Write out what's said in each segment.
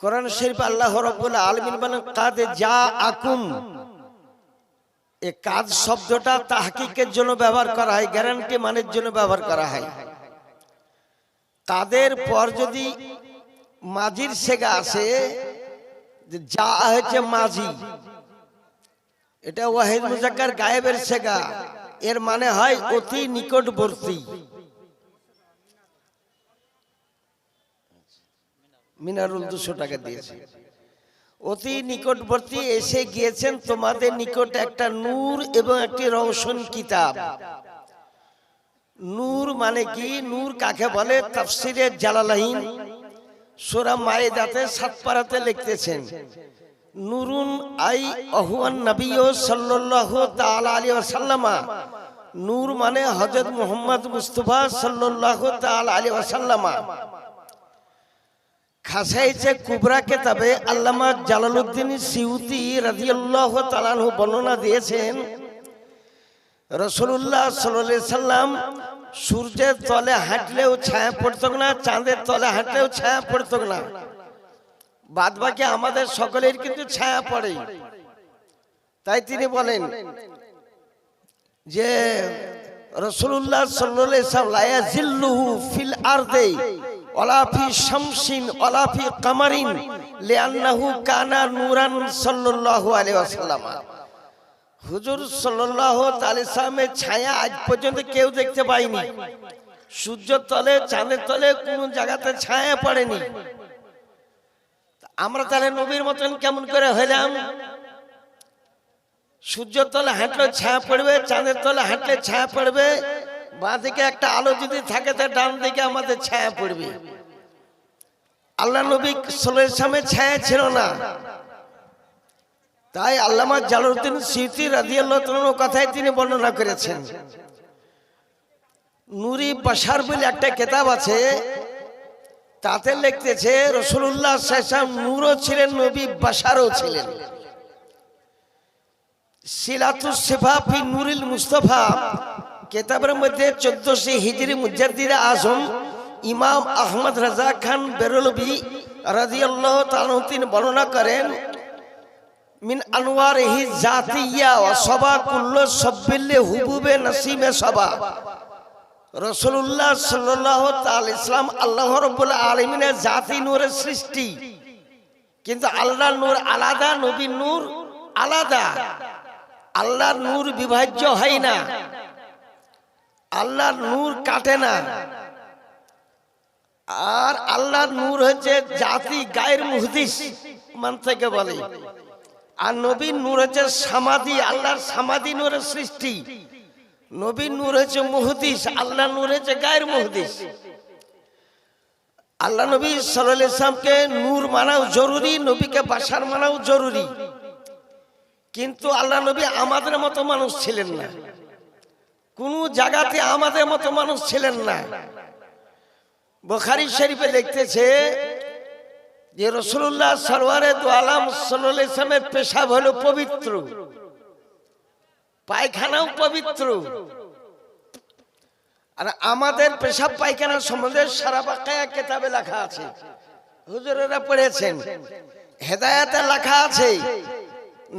কোরআন শরীফ আল্লাহ রব্বুল আলমিন বলেন, কাদে যা আকুম এ কাজ শব্দটা তাহকিকের জন্য ব্যবহার করা হয়, গ্যারান্টি মানের জন্য ব্যবহার করা হয়। তাদের পর যদি মাঝির সেগা আসে, যা হচ্ছে মাঝি এটা ওয়াহিদ মুজাক্কার গায়েবের সেগা, এর মানে হয় অতি নিকটবর্তী। মিনারুল দুশো টাকা দিয়েছে। অতি নিকটবর্তী এসে গিয়েছেন তোমাদের নিকট একটা নূর এবং একটি রওশন কিতাব। নূর মানে কি? নূর কাকে বলে? তাফসিরের জালালাহিন সোরা মায়েদাতে সাতপাড়াতে লিখতেছেন। নুরুন আই আহুয়ান নবী সাল্লাল্লাহু তাআলা আলাইহি ওয়াসাল্লামা। নূর মানে হযরত মুহাম্মদ মুস্তাফা সাল্লাল্লাহু তাআলা আলাইহি ওয়াসাল্লামা। খাসাইছে কুবরা কেতাবে আল্লামা জালালউদ্দিন সিউতি রাদিয়াল্লাহু তাআলা আনহু বর্ণনা দিয়েছেন রসুল্লাহ সাল্লাল্লাহু সাল্লাম সূর্যের তলে হাঁটলেও ছায়া পড়তো না, চাঁদের তলে হাঁটলেও ছায়া পড়তো না। বাদ বাকি আমাদের সকলের কিন্তু ছায়া পড়ে। তাই তিনি বলেন যে রসুল্লাহ সাল্লাল্লাহু ফিল আরদে। ওলাফি শামসিন ওলাফি কামারিন, লিআন্নাহু কানা নূরান সাল্লাল্লাহু আলাইহি ওয়াসাল্লাম। হুজুর সাল্লাল্লাহু তাআলা সাল্লামের ছায়া আজ পর্যন্ত কেউ দেখতে পায়নি। সূর্যের তলে, চাঁদের তলে কোন জায়গাতে ছায়া পড়েনি। আমরা তাহলে নবীর মতন কেমন করে হইলাম? সূর্যের তলে হাঁটলে ছায়া পড়বে, চাঁদের তলে হাঁটলে ছায়া পড়বে বাঁ দিকে একটা আলো যদি থাকে, তো ডান দিকে আমাদের ছায়া পড়বে। আল্লাহ নবী সামের ছায়া ছিল না। তাই আল্লামা জালালউদ্দিন সিউতি রাদিয়াল্লাহু কথাই তিনি বর্ণনা করেছেন। নুরি বাসার বলে একটা কেতাব আছে, তাতে লিখতেছে রসুল্লাহ সাহসাম নূরও ছিলেন, নবী বাসারও ছিলেন। সিলাতুস সেফাফি নুরিল মুস্তফা কেতাবের মধ্যে চোদ্দশো হিজরি মুজাদ্দিদ আজম ইমাম আহমদ রাজা খান বেরলবি রাজিয়াল্লাহ তিনি বর্ণনা করেন, মিন আনোয়ার হি জাতিয়া সবা কুল্ল সব্বিল্লে হুবুবে নসিমে সবা। রসুল্লাহ সাল্লাহ তাল ইসলাম আল্লাহ রব্বুল আলমিনের জাতি নূরের সৃষ্টি। কিন্তু আল্লাহ নূর আলাদা নবী নূর আলাদা। আল্লাহর নূর বিভাজ্য হয় না। আল্লাহর নূর কাটে না। আর আল্লাহর নূর হচ্ছে জাতি গায়ের মুহদিস, মান থেকে বলে। আর নবীন নূর হচ্ছে সামাধি, আল্লাহর সামাধি নূরের সৃষ্টি। নবীন নূর হচ্ছে মুহদিস আল্লাহ নূর হচ্ছে গায়ের মুহদিস। আল্লাহ নবী সাল্লাহ ইসলামকে নূর মানাও জরুরি, নবীকে বাসার মানাও জরুরি। কিন্তু আল্লাহ নবী আমাদের মতো মানুষ ছিলেন না। কোন জায়গাতে আমাদের মতো মানুষ ছিলেন না। বোখারি শরীফে দেখতেছে যে রসুল্লাহ সরওয়ারে দু আলাম সাল্লাহ ইসলামের পেশাব হলো পবিত্র। পায়খানাও পবিত্র। আর আমাদের পেশাব পায়খানার সম্বন্ধে সারা বাকায়া কেতাবে লেখা আছে। হুজুরেরা পড়েছেন, হেদায়াতে লেখা আছে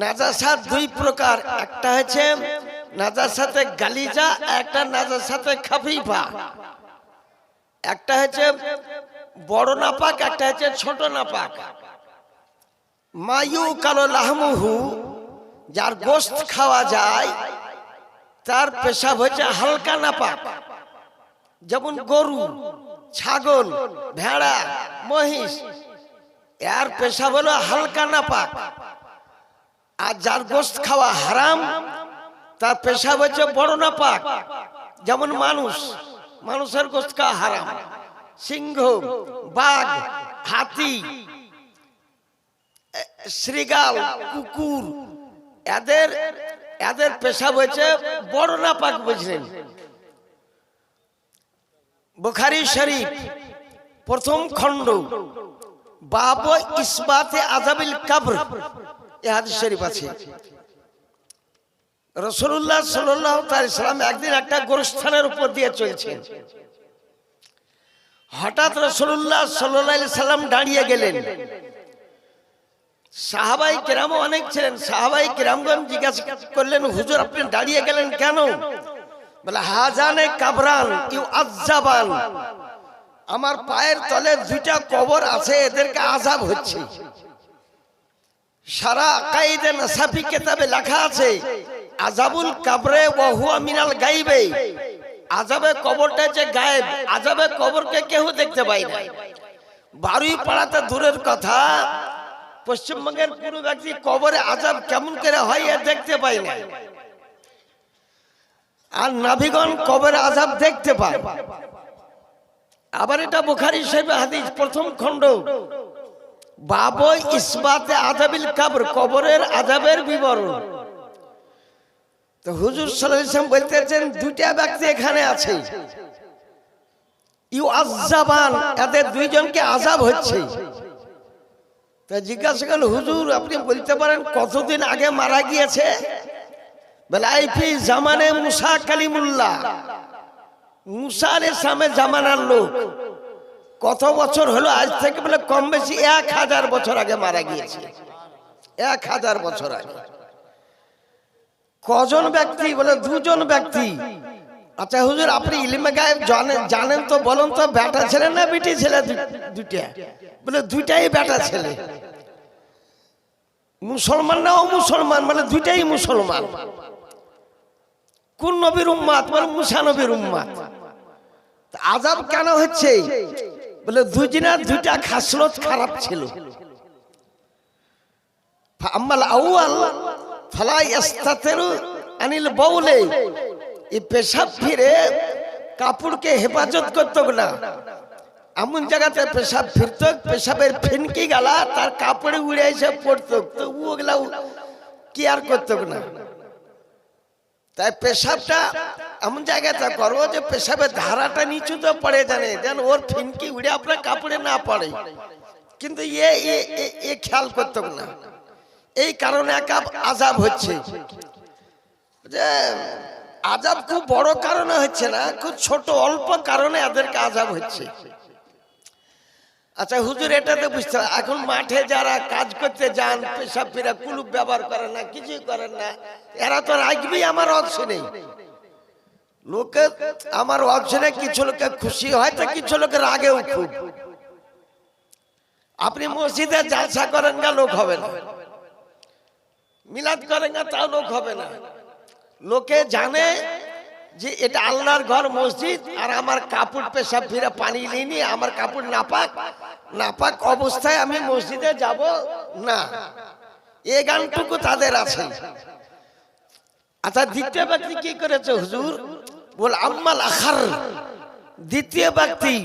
নাজাসাত দুই প্রকার, একটা হচ্ছে নাজাসাতে গালিজা, একটা নাজার সাথে খাফিফা। একটা হচ্ছে বড় নাপাক, একটা হচ্ছে ছোট নাপাক। মায়ু কালো লাহমুহু, যার গোস্ত খাওয়া যায়, তার পেশাব হচ্ছে হালকা নাপাক। যেমন গরু, ছাগল, ভেড়া, মহিষ, এর পেশাব হলো হালকা নাপাক। আর যার গোস্ত খাওয়া হারাম তার পেশাব হচ্ছে বড় নাপাক। যেমন মানুষ, মানুষের খাওয়া হারাম। সিংহ, বাঘ, হাতি শ্রীগাল, কুকুর, এদের এদের পেশাব হয়েছে বড় নাপাক বুঝলেন। বুখারি শরীফ, প্রথম খণ্ড। বাব ইসবাতে আজাবিল কাবর। এ হাদিস শরীফ আছে। রসুল্লাহ সাল্লাম একদিন একটা গোরস্থানের উপর দিয়ে চলছেন। হঠাৎ রসুল্লাহ সাল্লাহ সাল্লাম দাঁড়িয়ে গেলেন। সাহাবাই কেরাম অনেক ছিলেন। সাহাবাই কেরামগঞ্জ জিজ্ঞাসা করলেন, হুজুর, আপনি দাঁড়িয়ে গেলেন কেন? বলে, হাজানে কাবরান, ইউ আজাবান আমার পায়ের তলে দুইটা কবর আছে, এদেরকে আজাব হচ্ছে। সারা কাইদে নাসাফি কেতাবে লেখা আছে আজাবুল কাবরে ওয়াহুয়া মিনাল গাইবে। আজাবে কবরটা যে গায়েব, আজাবে কবরকে কেউ দেখতে পায় না। বারুই পাড়াতে দূরের কথা, পশ্চিমবঙ্গের কোন ব্যক্তি কবরে আজাব কেমন করে হয় এ দেখতে পায় না। আর নাভিগণ কবরে আজাব দেখতে পায়। আবার এটা বুখারি সাহেব হাদিস, প্রথম খণ্ড। বাব ইসবাতে আজাবিল কাবর, কবরের আজাবের বিবরণ। তো হুজুর সাল্লাম বলতেছেন, দুইটা ব্যক্তি এখানে আছে। ইউ আজাবান এদের দুইজনকে আজাব হচ্ছে। তা জিজ্ঞাসা করল, হুজুর, আপনি বলতে পারেন কতদিন আগে মারা গিয়েছে? বলে আইফি জামানে মুসা কালিমুল্লাহ। মুসা আল ইসলামের জামানার লোক। কত বছর হলো আজ থেকে বলে কম বেশি এক হাজার বছর আগে মারা গিয়েছে। এক হাজার বছর আগে। কজন ব্যক্তি বলে দুজন ব্যক্তি? আচ্ছা হুজুর আপনি ইলিমে গায়েব জানেন জানেন তো বলুন তো বেটা ছেলে না বেটি ছেলে দুইটা? বলে দুইটাই বেটা ছেলে। মুসলমান না মুসলমান মানে দুইটাই মুসলমান। কোন নবীর উম্মাত মানে মুসা নবীর উম্মাত আজাব কেন হচ্ছে? বলে দুজনের দুইটা খাসলত খারাপ ছিল। আম্মাল আউয়াল ফালা ইস্তাতেরু আনিল বাউলে। এই পেশাব ফিরে কাপড়কে হেফাজত করতো না। এমন জায়গাতে পেশাব ফিরত পেশাবের ফিনকি গেলা তার কাপড়ে উড়ে এসে পড়তো তো ওগুলা কি আর করতো না। তাই পেশাবটা এমন জায়গাতে করো যে পেশাবের ধারাটা নিচু তো পড়ে জানে, যেন ওর ফিনকি উড়ে আপনার কাপড়ে না পড়ে। কিন্তু এ খেয়াল করতো না। এই কারণে এক আজাব হচ্ছে। যে, আজাব খুব বড় কারণে হচ্ছে না, খুব ছোট, অল্প কারণে এদেরকে আজাব হচ্ছে। আচ্ছা হুজুর, এটাতে বুঝতে হবে, এখন মাঠে যারা কাজ করতে যান পেশাব ফিরা কুলুপ ব্যবহার করে না, কিছুই করেন না, এরা তো রাখবেই আমার অংশ নেই লোকে আমার অপশনে কিছু লোকে খুশি হয় তো কিছু লোকের আগেও খুব। আপনি মসজিদে জালসা করেন না লোক হবে না। মিলাদ করে না, তাও লোক হবে না। লোকে জানে যে এটা আল্লাহর ঘর, মসজিদ, আর আমার কাপড় পেশাব ফিরে পানি নিইনি আমার কাপড় নাপাক নাপাক অবস্থায় আমি মসজিদে যাব না। এ গানটুকু তাদের আছে। আচ্ছা দ্বিতীয় ব্যক্তি কি করেছে হুজুর? বল, আম্মাল আখার। দ্বিতীয় ব্যক্তি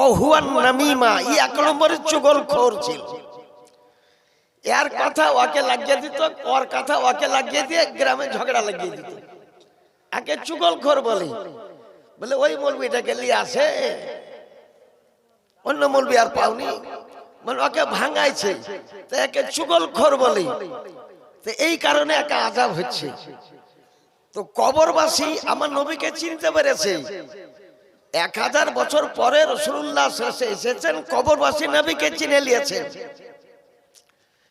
ও হুয়ান নামিমা ই এক নম্বরের চুগল খোর ছিল। এর কথা ওকে লাগিয়ে দিত, ওর কথা ওকে লাগিয়ে দিয়ে গ্রামে ঝগড়া লাগিয়ে দিত। একে চুগল খোর বলে। বলে, ওই মলবিটাকে নিয়ে আসে। অন্য মলবি আর পাওনি। মানে ওকে ভাঙাইছে। তো একে চুগল খোর বলে। তো এই কারণে একা আজাব হচ্ছে। তো কবরবাসী আমার নবীকে চিনতে পেরেছে। এক হাজার বছর পরে রসুল্লাহ এসেছেন, কবরবাসী নবীকে চিনে নিয়েছেন।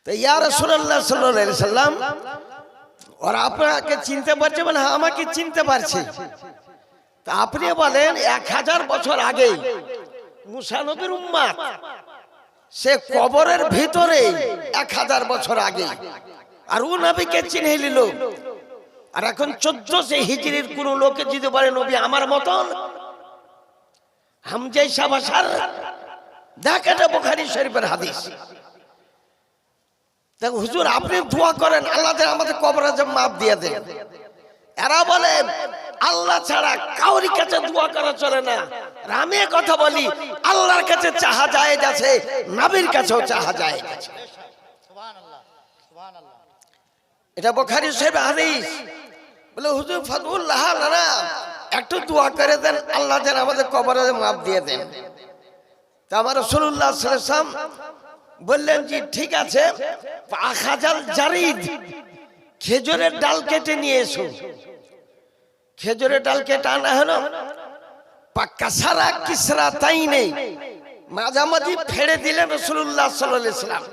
তো ইয়া রসুল্লাহ সাল্লাহ সাল্লাম, ওরা আপনাকে চিনতে পারছে মানে হ্যাঁ আমাকে চিনতে পারছে। তা আপনি বলেন, এক হাজার বছর আগে মুসানবীর উম্মাদ, সে কবরের ভিতরে এক হাজার বছর আগে, আর ও নবীকে চিনে নিল। আর এখন চোদ্দশো হিজড়ির কোন লোকে যদি বলে, নবী আমার মতন? হামজাই সাবাসার দেখ এটা বোখারি শরীফের হাদিস। দেখ, হুজুর, আপনি দোয়া করেন, আল্লাহ আমাদের কবরে যে মাপ দিয়ে দেন। এরা বলেন আল্লাহ ছাড়া কাউরি কাছে দোয়া করা চলে না। আর আমি কথা বলি, আল্লাহর কাছে চাহা যায় আছে, নাবির কাছেও চাহা যায় আছে। এটা বোখারি সাহেব হাদিস। বলে, হুজুর, ফাদুল্লাহ না একটু দোয়া করে দেন, আল্লাহ যেন আমাদের কবরে মাপ দিয়ে দেন। তা আমার রসুল্লাহ সাল্লাম বললেন যে ঠিক আছে। আখাজাল জারিদ, খেজুরের ডাল কেটে নিয়ে এসো। খেজুরের ডাল কেটে আনা হলো। পাক্কা সারা কিসরা তাই নেই। মাঝামাঝি ফেড়ে দিলেন রসুল্লাহ সাল্লাম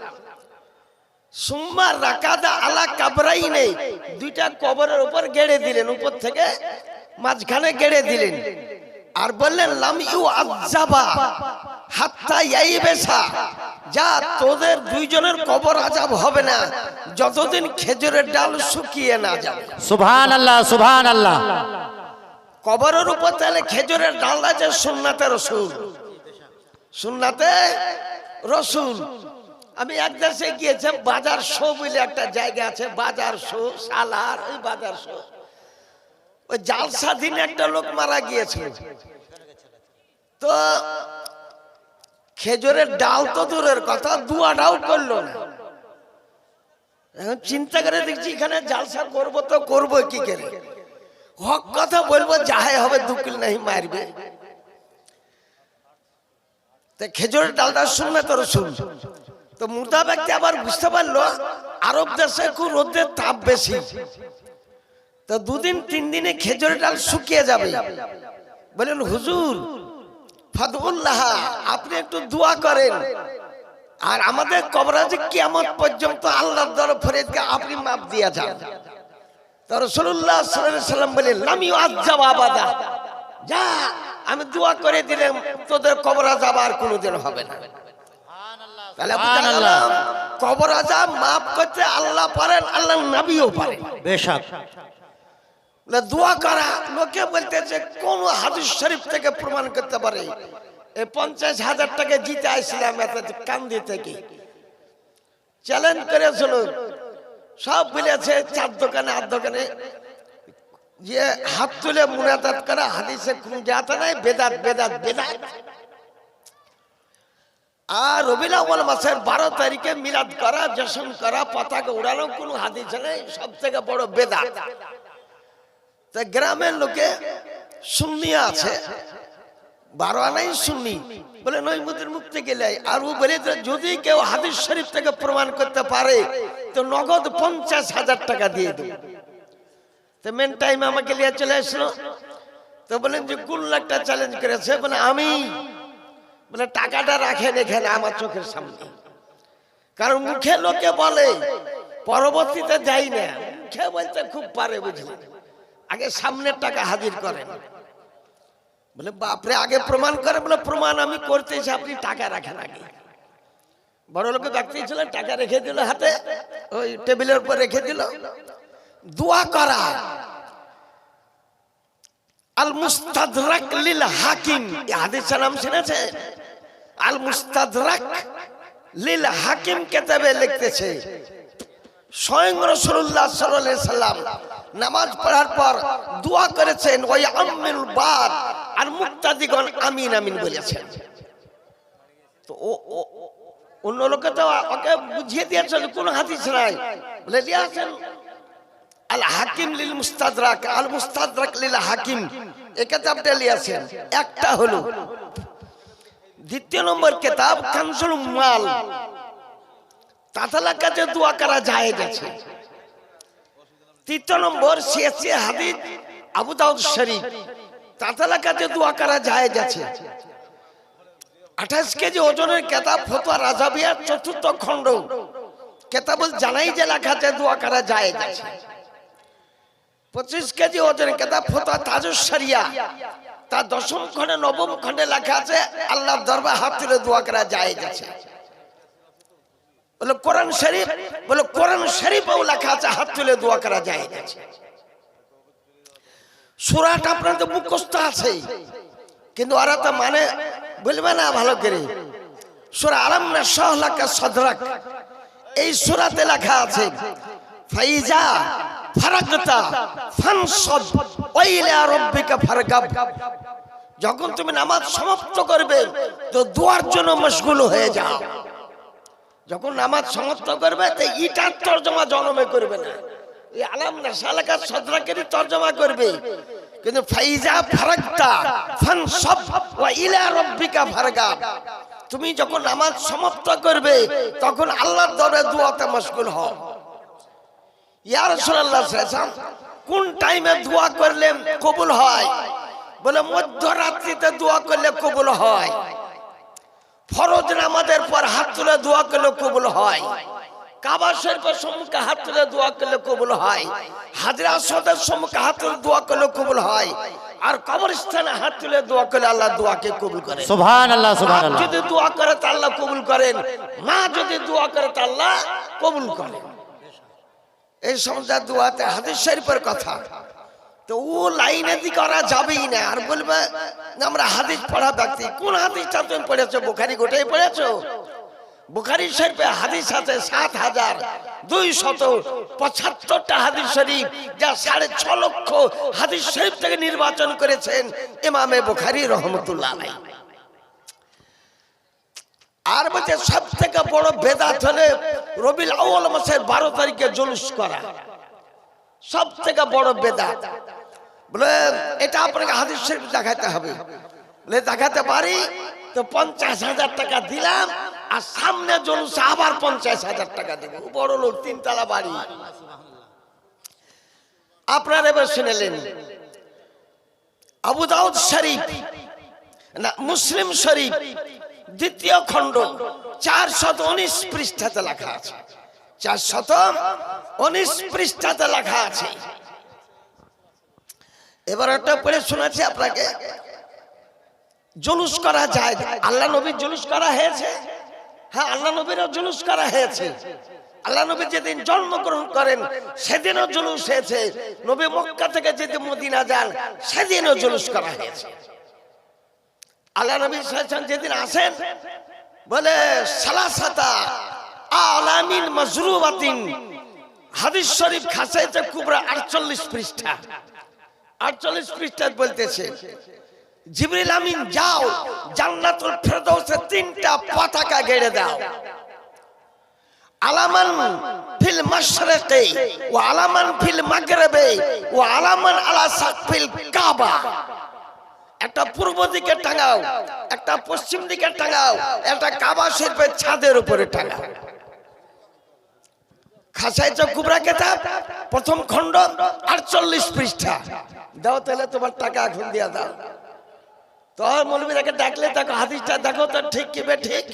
সুম্মার রাকাদা আলা কাবরাই নেই দুইটা কবরের উপর গেড়ে দিলেন, উপর থেকে মাঝখানে গেড়ে দিলেন। আর বললেন, লাম ইউ আজাবা হাত্তা ইয়াই বেসা যা তোদের দুইজনের কবর আজাব হবে না। যতদিন খেজুরের ডাল শুকিয়ে না যাবে। সুবহান আল্লাহ সুবহান আল্লাহ কবরের উপর তাহলে খেজুরের ডাল আছে সুন্নাতে রসুল। সুন্নাতে রসুল। আমি এক দেশে গিয়েছিলাম বাজার শো বলে একটা জায়গা আছে বাজার শো সালার ওই বাজার শো। ওই জালসা দিনে একটা লোক মারা গিয়েছিল তো খেজুরের ডাল তো দূরের কথা, দুয়াটাও করল না। এখন চিন্তা করে দেখছি এখানে জালসা করব তো করব কি করে? হক কথা বলব, যাহাই হবে দুকিল নাই মারবে। তা খেজুরের ডালটা শুনবে তোর, শুন। তো মুর্দা ব্যক্তি আবার বুঝতে পারল, আরব দেশে খুব রোদের তাপ বেশি। তো দুদিন, তিন দিনে খেজুরের ডাল শুকিয়ে যাবে। বলেন হুজুর ফাদুল্লাহ আপনি একটু দোয়া করেন। আর আমাদের কবরাজে কিয়ামত পর্যন্ত আল্লাহর দরফ ফরিদকে আপনি মাপ দিয়া যান। তো রসুল্লাহ সাল্লাম বলে লামি আজ্জাব আবাদা। যা আমি দোয়া করে দিলাম তোদের কবর আজাব আর কোনোদিন হবে না। তাহলে কবর আজাব মাফ করতে আল্লাহ পারেন আল্লাহ নবীও পারেন। বেশক। দোয়া করা। লোকে বলতেছে, কোন হাদিস শরীফ থেকে প্রমাণ করতে পারে? এই পঞ্চাশ হাজার টাকা জিতে আসছিলাম কান্দি থেকে। চ্যালেঞ্জ করেছিল সব বলেছে, চার দোকানে, আট দোকানে। যে হাত তুলে মুনাদাত করা, হাদিসে কোন জাতা নাই, বেদাত বেদাত বেদাত। আর রবিল মাসের বারো তারিখে মিলাদ করা জশন করা, পতাকা উড়ানো, কোনো হাদিসে নেই সব থেকে বড় বেদাত। তা গ্রামের লোকে সুন্নি আছে। বারো আনাই সুন্নি। বলে মুখ থেকে লাই আর ও বলে যদি কেউ হাদিস শরীফ থেকে প্রমাণ করতে পারে, তো নগদ পঞ্চাশ হাজার টাকা দিয়ে দেব। তো মেন টাইম আমাকে নিয়ে চলে আসলো। তো বলেন যে, কোন লাখটা চ্যালেঞ্জ করেছে? বলে, আমি। বলে, টাকাটা রাখেন এখানে আমার চোখের সামনে। কারণ মুখে লোকে বলে, পরবর্তীতে যাই না। মুখে বলতে খুব পারে, বুঝলেন? আগে সামনের টাকা হাজির করেন। বলে, বাপরে, আগে প্রমাণ করে বলে, প্রমাণ আমি করতেছি, আপনি টাকা রাখেন আগে। বড় লোকে দেখতে ছিলেন টাকা রেখে দিল হাতে, ওই টেবিলের উপর রেখে দিল। দোয়া করা। আল মুস্তাদরাক লিল হাকিম এই হাদিসের নাম শুনেছেন? আল মুস্তাদরাক লিল হাকিম কেতাবে লিখতেছে, স্বয়ং রসুল্লাহ সাল্লাম নামাজ পড়ার পর দোয়া করেছেন, ওই আমিল বাদ আর মুক্তাদিগণ আমিন আমিন বলেছেন। তো ও অন্য লোকে তো ওকে বুঝিয়ে দিয়েছে যে কোনো হাদিস নাই। বলে দিয়েছেন আল হাকিম লিল মুস্তাদরাক, আল মুস্তাদরাক লিল হাকিম। কিতাবটা লিয়েছেন। একটা হলো, দ্বিতীয় নম্বর কিতাব কানসুল মাল তাতালা কাছে দোয়া করা যায় গেছে তৃতীয় নম্বর শেষে হাদিস আবু দাউদ শরীফ। তাতালা কাছে দোয়া করা যায় গেছে আঠাশ কেজি ওজনের কেতাব ফতোয়া রাজাবিয়ার চতুর্থ খণ্ড। কেতাবুল জানাই যে লেখা দোয়া করা যায় গেছে পঁচিশ কেজি ওজনের কেতাব ফতোয়া তাজুস শরিয়া। তার দশম খণ্ডে নবম খণ্ডে লেখা আছে আল্লাহ দরবার হাত তুলে দোয়া করা যায় গেছে বলে, কোরআন শরীফ? বলে, কোরআন শরীফেও লেখা আছে, হাত তুলে দোয়া করা যায় গেছে সুরাটা আপনাদের মুখস্থ আছে। কিন্তু ওরা তো মানে বলবে না ভালো করে। সুরা আরাম না সহলাকা সদরাক। এই সুরাতে লেখা আছে, ফাইজা ফারাকতা ফানসব ওয়াইলা রাব্বিকা ফারগাব। যখন তুমি নামাজ সমাপ্ত করবে, তো দোয়ার জন্য মশগুল হয়ে যাও। যখন নামাজ সমাপ্ত করবে, তো ইটার তর্জমা জনমে করবে না। তর্জমা করবে। কিন্তু ফাইজা তুমি যখন নামাজ সমাপ্ত করবে, তখন আল্লাহর দরবারে দোয়াতে মশগুল হও। ইয়া রাসূলুল্লাহ সাল্লাল্লাহু কোন টাইমে দোয়া করলে কবুল হয়? বলে মধ্যরাত্রিতে দোয়া করলে কবুল হয়। ফরজ নামাজের পর হাত তুলে দোয়া করলে কবুল হয়। কাবা শরীফের সম্মুখে হাত তুলে দোয়া করলে কবুল হয়। হাজরা সদের সম্মুখে হাত তুলে দোয়া করলে কবুল হয়। আর কবরস্থানে হাত তুলে দোয়া করলে আল্লাহ দোয়াকে কবুল করে। সুবহান আল্লাহ সুবহান আল্লাহ যদি দোয়া করে তা আল্লাহ কবুল করেন। মা যদি দোয়া করে তা আল্লাহ কবুল করেন। এই সমস্ত দোয়াতে হাদিস শরীফের কথা। তো ও লাইনে দিকে করা যাবেই না। আর বলবে, আমরা হাদিস পড়া ব্যক্তি। কোন হাদিসটা তুমি পড়েছো? বুখারি গোটাই পড়েছো? বুখারি শরীফে হাদিস আছে সাত হাজার দুই শত পঁচাত্তরটা হাদিস শরীফ, যা সাড়ে ছ লক্ষ হাদিস শরীফ থেকে নির্বাচন করেছেন ইমামে বুখারি রহমতুল্লাহ আর বলছে সব থেকে বড় বেদাত হলে রবিল আউয়াল মাসের বারো তারিখে জুলুস করা। সব থেকে বড় বেদাত। বলে, এটা আপনাকে হাদিস শরীফ দেখাতে হবে। বলে দেখাতে পারি, তো পঞ্চাশ হাজার টাকা দিলাম, আর সামনে জলুসে আবার পঞ্চাশ হাজার টাকা দেবো। বড় লোক, তিনতলা বাড়ি। আপনারা এবার শুনেলেন আবু দাউদ শরীফ, না, মুসলিম শরীফ, দ্বিতীয় খণ্ড চার শত উনিশ পৃষ্ঠাতে লেখা আছে। চার শত উনিশ পৃষ্ঠাতে লেখা আছে। এবার একটা পড়ে শোনাচ্ছি আপনাকে। জুলুস করা যায়। আল্লাহ নবীর জুলুস করা হয়েছে। হ্যাঁ আল্লাহ নবীরও জুলুস করা হয়েছে। আল্লাহ নবী যেদিন জন্মগ্রহণ করেন, সেদিনও জুলুস হয়েছে। নবী মক্কা থেকে যেদিন মদিনা যান, সেদিনও জুলুস করা হয়েছে। আল্লাহ নবী যেদিন আসেন, বলে, সালাসাতা আলামিন মাজরুবাতিন। হাদিস শরীফ খাসাইতে কুবরা 48 পৃষ্ঠা। 48 পৃষ্ঠা বলতেছে, জিবরিল আমিন, যাও, জান্নাতুল ফেরদৌসে তিনটা পতাকা গেড়ে দাও। আলামান ফিল মাশরিকে ও আলামান ফিল মাগরিবে ও আলামান আলা সাকফিল কাবা। একটা পূর্ব দিকে টাঙাও, একটা পশ্চিম দিকে টাঙাও, একটা কাবা শরীফের ছাদের উপরে টাঙাও। খাসাই কুবরা কেতাব, প্রথম খণ্ড, আটচল্লিশ পৃষ্ঠা। দাও তাহলে তোমার টাকা এখন দিয়া দাও। তোর মৌলবীরাকে ডাকলে তাকে হাদিসটা দেখো, তো ঠিক কি বে ঠিক?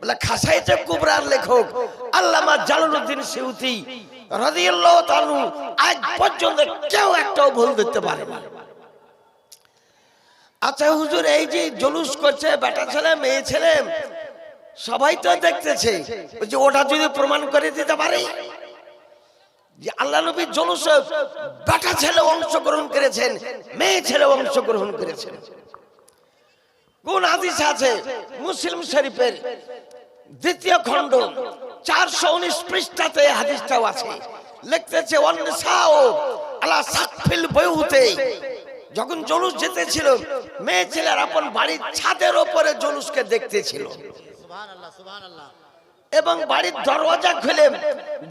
বলে, খাসাই কুবরার লেখক আল্লামা জালালউদ্দিন সিউতি রাদিয়াল্লাহু তাআলা আজ পর্যন্ত কেউ একটাও ভুল ধরতে পারে না। আচ্ছা হুজুর, এই যে জলুস করছে, বেটা ছেলে, মেয়ে ছেলে সবাই তো দেখতেছে। বলছে ওটা যদি প্রমাণ করে দিতে পারে যে আল্লাহ নবী জলুস বেটা ছেলে অংশগ্রহণ করেছেন মেয়ে ছেলে অংশগ্রহণ করেছেন। কোন হাদিস আছে? মুসলিম শরীফের দ্বিতীয় খণ্ড চারশো উনিশ পৃষ্ঠাতে হাদিসটাও আছে। লিখতেছে আলা সাকফিল বইহুতে যখন জলুস যেতেছিল মেয়ে ছেলের আপন বাড়ির ছাদের ওপরে জলুসকে দেখতেছিল। এবং বাড়ির দরওয়াজা খুলে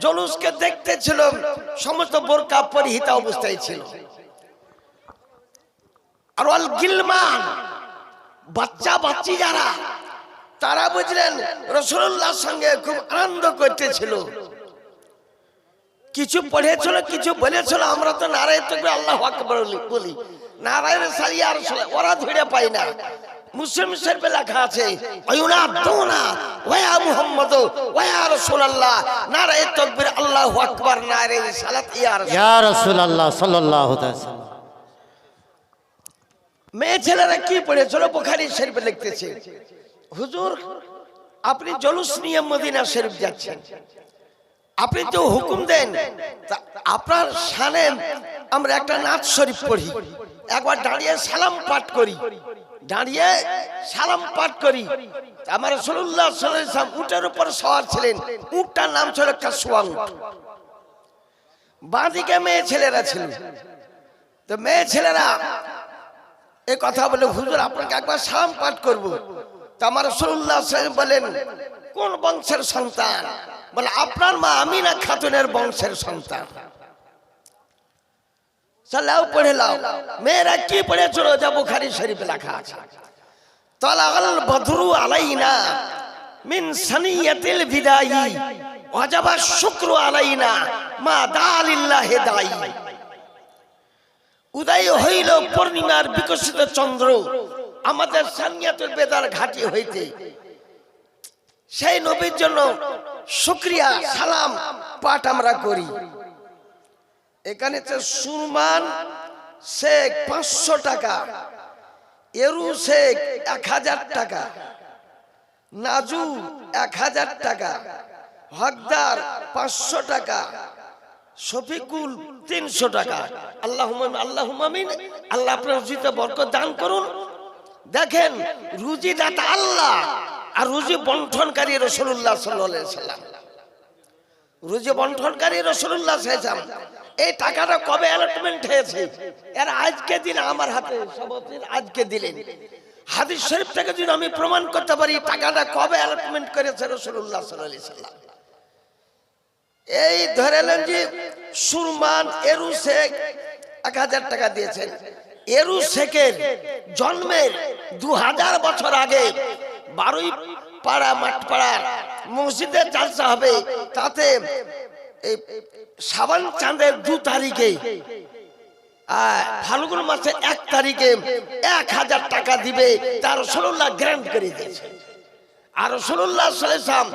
জলুসকে দেখতে ছিল সমস্ত বোরকা পরিহিতা অবস্থায় ছিল। আর অল গিলমান, বাচ্চা বাচ্চি যারা, তারা বুঝলেন রসুল্লাহর সঙ্গে খুব আনন্দ করতেছিল। কিছু পড়েছিল, কিছু বলেছিল, আমরা তো নারায়ণ তো আল্লাহ বলি নারায়ণ সারিয়া ওরা ধরে পাই না। মুসলিম শরীফে লেখা আছে ওয়ুনা দোনা ওয়া মুহাম্মদ ওয়া রাসূলুল্লাহ। নারায়ে তাকবীর আল্লাহু আকবার নারায়ে সালাত ইয়া রাসূল ইয়া রাসূলুল্লাহ সাল্লাল্লাহু তাআলা মেয়ে ছেলেরা কি পড়েছিল? বুখারী শরীফে লিখতেছে হুজুর আপনি জলুস নিয়ে মদিনা শরীফ যাচ্ছেন। আপনি তো হুকুম দেন। আপনার শানে আমরা একটা নাচ শরীফ পড়ি। একবার দাঁড়িয়ে সালাম পাঠ করি। দাঁড়িয়ে সালাম পাঠ করি। আমার রসুল্লাহ সাল্লাম উটের উপর সওয়ার ছিলেন। উটটার নাম ছিল কাসুয়াং বাঁদিকে মেয়ে ছেলেরা ছিল। তো মেয়ে ছেলেরা এ কথা বলে, হুজুর, আপনাকে একবার সালাম পাঠ করব। তো আমার রসুল্লাহ বলেন, কোন বংশের সন্তান? বলে, আপনার মা আমিনা খাতুনের বংশের সন্তান। চালাও, পড়ে লাও। মেয়েরা কি পড়েছিল যা বুখারি শরীফ লেখা আছে। তালাল বদরু আলাইনা, মিন সানিয়াতিল বিদায়ী ওয়াজাবা শুক্রু আলাইনা, মা দালিল্লাহি দাই উদয় হইল পূর্ণিমার বিকশিত চন্দ্র, আমাদের সানিয়াতুল বেদার ঘাটি হইতে। সেই নবীর জন্য শুক্রিয়া, সালাম, পাঠ আমরা করি। এখানে সুরমান শেখ পাঁচশো টাকা, এরু শেখ এক হাজার টাকা, নাজু এক হাজার টাকা, হকদার পাঁচশো টাকা, শফিকুল তিনশো টাকা। আল্লাহ আল্লাহ আল্লাহ আপনার রুজিতে দান করুন। দেখেন রুজি দাতা আল্লাহ আর রুজি বন্টনকারী রসুল্লাহ সাল্লাহ সাল্লাম রুজি বন্টনকারী রসুল্লাহ সাল্লাম এই টাকাটা কবে অ্যালটমেন্ট হয়েছে? এর আজকে দিন আমার হাতে আজকে দিলেন। হাদিস শরীফ থেকে যদি আমি প্রমাণ করতে পারি টাকাটা কবে অ্যালটমেন্ট করেছে রসুল্লাহ সাল্লাহ সাল্লাম। এই ধরে যে সুরমান এরু শেখ এক হাজার টাকা দিয়েছেন। এরু শেখের জন্মের দু হাজার বছর আগে বারোই পাড়া, মাঠ পাড়ার মসজিদের জালসা হবে, তাতে সাবান চাঁদের দু তারিখে ফাল্গুন মাসের এক তারিখে এক হাজার টাকা দিবে তার ষোল্লা গ্র্যান্ড করে দিয়েছে। আর রসুল্লাহ সাল্লাম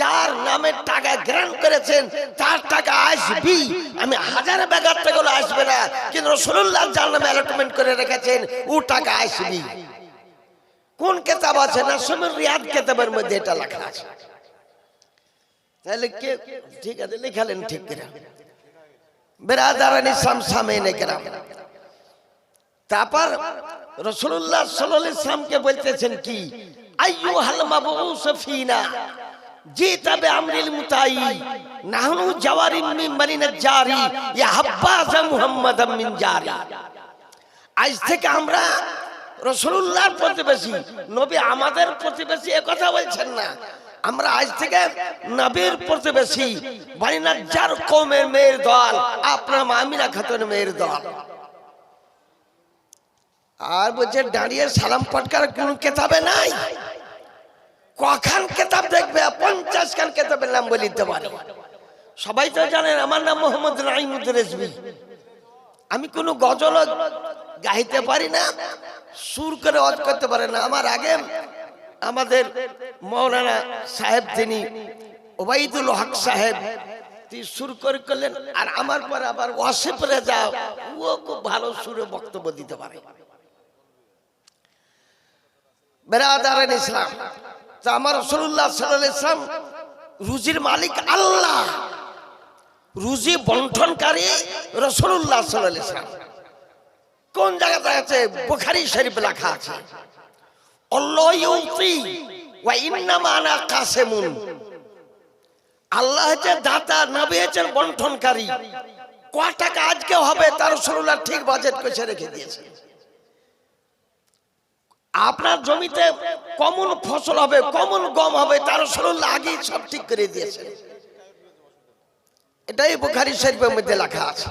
যার নামে টাকা গ্রহণ করেছেন, তার টাকা আসবি, আমি হাজার বেগার টাকা আসবে না, কিন্তু রসুল্লাহ যার নামে অ্যালটমেন্ট করে রেখেছেন, ও টাকা আসবি। কোন কেতাব আছে? না সময় রিয়াদ কেতাবের মধ্যে এটা লেখা আছে। তাহলে কে ঠিক আছে, লেখালেন ঠিক করে বেরাদারান ইসলাম সামেনে কেরাম। তারপর রসুল্লাহ আলাইহি ইসলামকে বলতেছেন কি? আইয়ুহাল মাবউস ফিনা। জিতা বিআমরিল মুতাই, নাহনু জাওয়ারিন মিন বানিনা জারি, ইয়া হাব্বাস মুহাম্মাদাম মিন জারি। আজ থেকে আমরা রসুল্লাহর প্রতিবেশী। নবী আমাদের প্রতিবেশী কথা বলছেন না। আমরা আজ থেকে নবীর প্রতিবেশী। বানিনা যার কৌমের মেয়ের দল, আপনার মামিনা খাতুনের মেয়ের দল। আর বলছে, দাঁড়িয়ে সালাম পটকার কোন কেতাবে নাই? কখান কেতাব দেখবে? পঞ্চাশ খান কেতাবের নাম বলে দিতে পারে। সবাই তো জানেন, আমার নাম মোহাম্মদ রাইমুদ রেজবি আমি কোনো গজল গাইতে পারি না, সুর করে অজ করতে পারে না। আমার আগে আমাদের মৌলানা সাহেব তিনি ওবাইদুল হক সাহেব, তিনি সুর করে করলেন, আর আমার পরে আবার ওয়াসিফ রেজা, ও খুব ভালো সুরে বক্তব্য দিতে পারে। বেরাদারেন ইসলাম, তা আমার রসুল্লাহ সাল্লাহ ইসলাম রুজির মালিক আল্লাহ, রুজি বন্টনকারী রসুল্লাহ সাল্লাহ ইসলাম কোন জায়গাতে আছে? বুখারি শরীফ লেখা আছে। আল্লাহ হচ্ছে দাতা, নবী হচ্ছেন বন্টনকারী। ক টাকা আজকে হবে? তার রসুল্লাহ ঠিক বাজেট করে রেখে দিয়েছে। আপনার জমিতে কমন ফসল হবে, কমন গম হবে, তার রসুল্লাহ আগেই সব ঠিক করে দিয়েছে এটাই বুখারি শরীফের মধ্যে লেখা আছে।